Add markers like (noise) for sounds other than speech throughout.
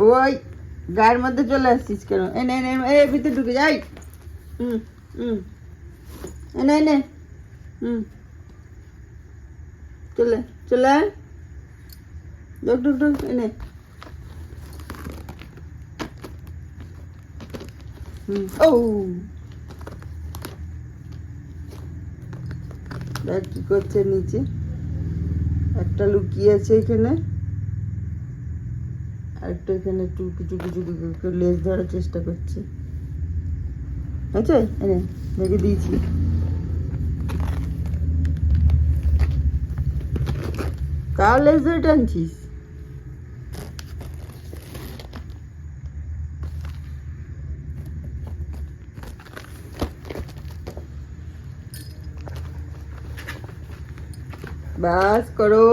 ওই গায়ের মধ্যে চলে আসছিস কেন? এনে এনে এনে, এই ভিতরে ঢুকে যাই হুম হুম। এনে এনে হুম। চলে চলে। ঢুক ঢুক ঢুক এনে হুম ও। দেখ কি করছে নিচে। একটা লুকিয়ে আছে এখানে। আরেকটা এখানে টুকি কিছু কিছু লেজ ধরার চেষ্টা করছি। আছে? এনে দেখে দিয়েছি। কার লেজ ধরে টানছিস? বাস করো।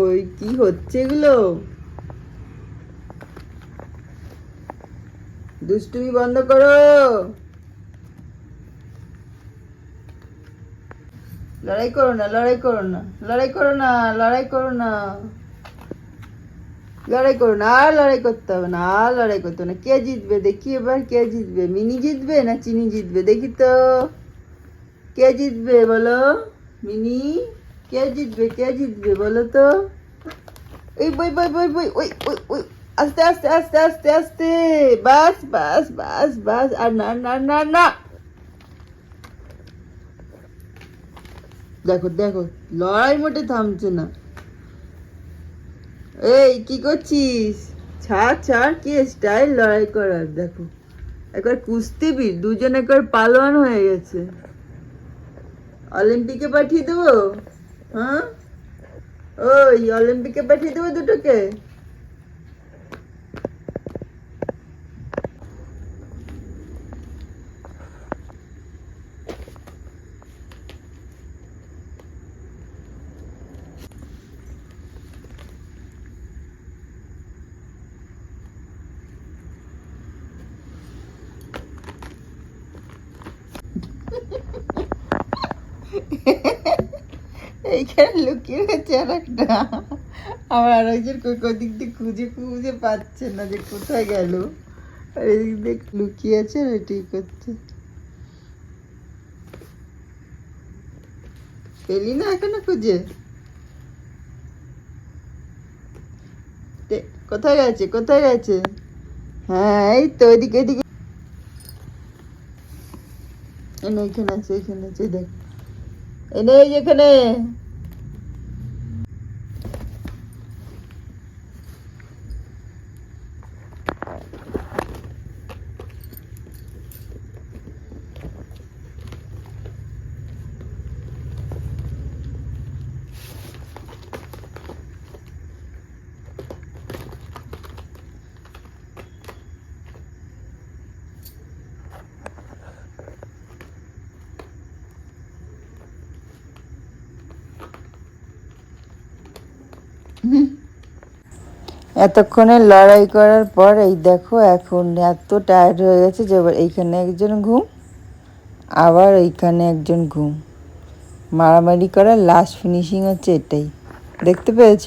ওই কি হচ্ছে এগুলো? দুষ্টুমি বন্ধ করো। লড়াই করো না, লড়াই করো না, লড়াই করো না, লড়াই করো না। লড়াই করো না, আর লড়াই করতে হবে না, আর লড়াই করতে না। কে জিতবে? দেখি এবার কে জিতবে। মিনি জিতবে না চিনি জিতবে? দেখি তো। কে জিতবে বলো? মিনি? কে জিতবে কে জিতবে বলো তো? ওই বই বই বই বই, ওই ওই ওই, আস্তে আস্তে আস্তে আস্তে আস্তে, বাস বাস বাস বাস, আর না না না না। দেখো দেখো, লড়াই মোটে থামছে না। এই, কি করছিস? ছাড় ছাড়, কি স্টাইল লড়াই করার? দেখো, একবার কুস্তিবীর দুজন একবার পালোয়ান হয়ে গেছে। অলিম্পিকে পাঠিয়ে দেবো? হ্যাঁ? ওই অলিম্পিকে পাঠিয়ে দেবো দুটোকে। (laughs) এইখানে লুকিয়ে গেছে আর একটা। আমার কই কই দিক দিয়ে খুঁজে খুঁজে পাচ্ছে না যে কোথায় গেল। আর এদিক দিয়ে লুকিয়ে আছে আর এটাই করছে। পেলি না এখনও খুঁজে? কোথায় গেছে? কোথায় গেছে? হ্যাঁ এই তো এদিকে এনে এখানে আছে এখানে আছে, দেখ। এনে এই এতক্ষণে লড়াই করার পর, এই দেখো এখন এত টায়ার্ড হয়ে গেছে যে এবার এইখানে একজন ঘুম, আবার এইখানে একজন ঘুম। মারামারি করার লাস্ট ফিনিশিং হচ্ছে এটাই। দেখতে পেয়েছ?